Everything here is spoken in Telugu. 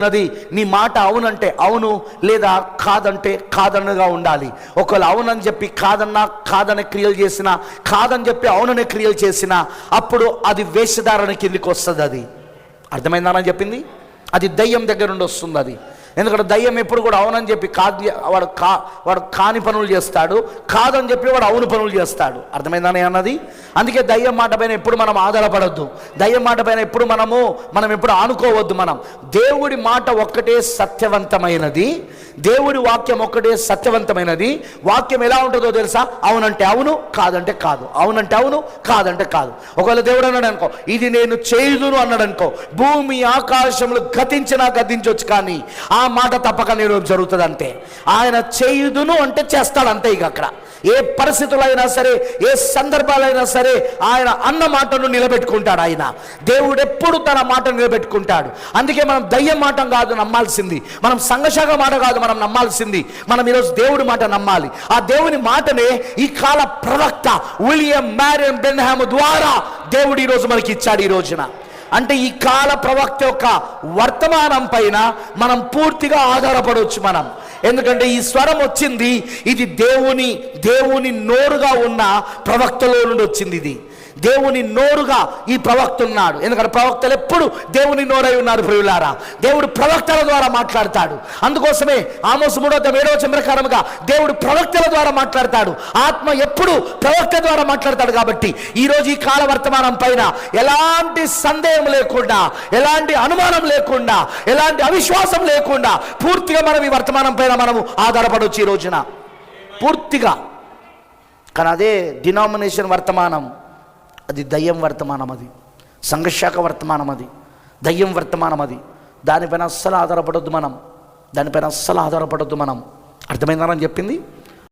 ఉన్నది నీ మాట అవునంటే అవును లేదా కాదంటే కాదనగా ఉండాలి. ఒకవేళ అవునని చెప్పి కాదన్నా కాదని క్రియలు చేసినా కాదని చెప్పి అవునని క్రియలు చేసినా అప్పుడు అది వేషధారణ కిందికి వస్తుంది అది అర్థమైందని చెప్పింది? అది దయ్యం దగ్గర నుండి వస్తుంది అది. ఎందుకంటే దయ్యం ఎప్పుడు కూడా అవునని చెప్పి కాదు వాడు కా వాడు కాని పనులు చేస్తాడు కాదని చెప్పి వాడు అవును పనులు చేస్తాడు. అర్థమైందని అన్నది? అందుకే దయ్యం మాట పైన ఎప్పుడు మనం ఆధారపడద్దు. దయ్యం మాట పైన ఎప్పుడు మనము మనం ఎప్పుడు ఆనుకోవద్దు మనం. దేవుడి మాట ఒక్కటే సత్యవంతమైనది. దేవుడి వాక్యం ఒక్కటే సత్యవంతమైనది. వాక్యం ఎలా ఉంటుందో తెలుసా? అవునంటే అవును కాదంటే కాదు. అవునంటే అవును కాదంటే కాదు. ఒకవేళ దేవుడు అన్నాడు అనుకో ఇది నేను చేయుదును అన్నాడు అనుకో భూమి ఆకాశములు గతించినా గతించవచ్చు కానీ ఆ ఆ మాట తప్పక నేను జరుగుతుంది అంతే ఆయన చేయుదును అంటే చేస్తాడు అంతే ఇక అక్కడ. ఏ పరిస్థితులైనా సరే ఏ సందర్భాలైనా సరే ఆయన అన్న మాటను నిలబెట్టుకుంటాడు ఆయన. దేవుడు ఎప్పుడు తన మాట నిలబెట్టుకుంటాడు. అందుకే మనం దయ్యం మాట కాదు నమ్మాల్సింది. మనం సంఘశాఖ మాట కాదు మనం నమ్మాల్సింది. మనం ఈరోజు దేవుడి మాట నమ్మాలి. ఆ దేవుని మాటనే ఈ కాల ప్రవక్త విలియం మ్యారియన్ బెన్హామ్ ద్వారా దేవుడు ఈరోజు మనకి ఇచ్చాడు ఈ రోజున. అంటే ఈ కాల ప్రవక్త యొక్క వర్తమానం పైన మనం పూర్తిగా ఆధారపడవచ్చు మనం. ఎందుకంటే ఈ స్వరం వచ్చింది ఇది దేవుని దేవుని నోరుగా ఉన్న ప్రవక్తలో నుండి వచ్చింది ఇది. దేవుని నోరుగా ఈ ప్రవక్త ఉన్నాడు. ఎందుకంటే ప్రవక్తలు ఎప్పుడు దేవుని నోరై ఉన్నారు ప్రియులారా. దేవుడు ప్రవక్తల ద్వారా మాట్లాడతాడు. అందుకోసమే ఆమోసు మూడో ఏడవ చంద్రకారముగా దేవుడు ప్రవక్తల ద్వారా మాట్లాడతాడు. ఆత్మ ఎప్పుడు ప్రవక్త ద్వారా మాట్లాడతాడు కాబట్టి ఈరోజు ఈ కాల వర్తమానం పైన ఎలాంటి సందేహం లేకుండా ఎలాంటి అనుమానం లేకుండా ఎలాంటి అవిశ్వాసం లేకుండా పూర్తిగా మనం ఈ వర్తమానం పైన మనము ఆధారపడవచ్చు ఈ రోజున. పూర్తిగా. కానీ అదే డినామినేషన్ వర్తమానం. అది దయ్యం వర్తమానం అది. సంఘశాఖ వర్తమానం అది. దయ్యం వర్తమానం అది. దానిపైన అస్సలు ఆధారపడొద్దు మనం. దానిపైన అస్సలు ఆధారపడొద్దు మనం. అర్థమైందని చెప్పింది?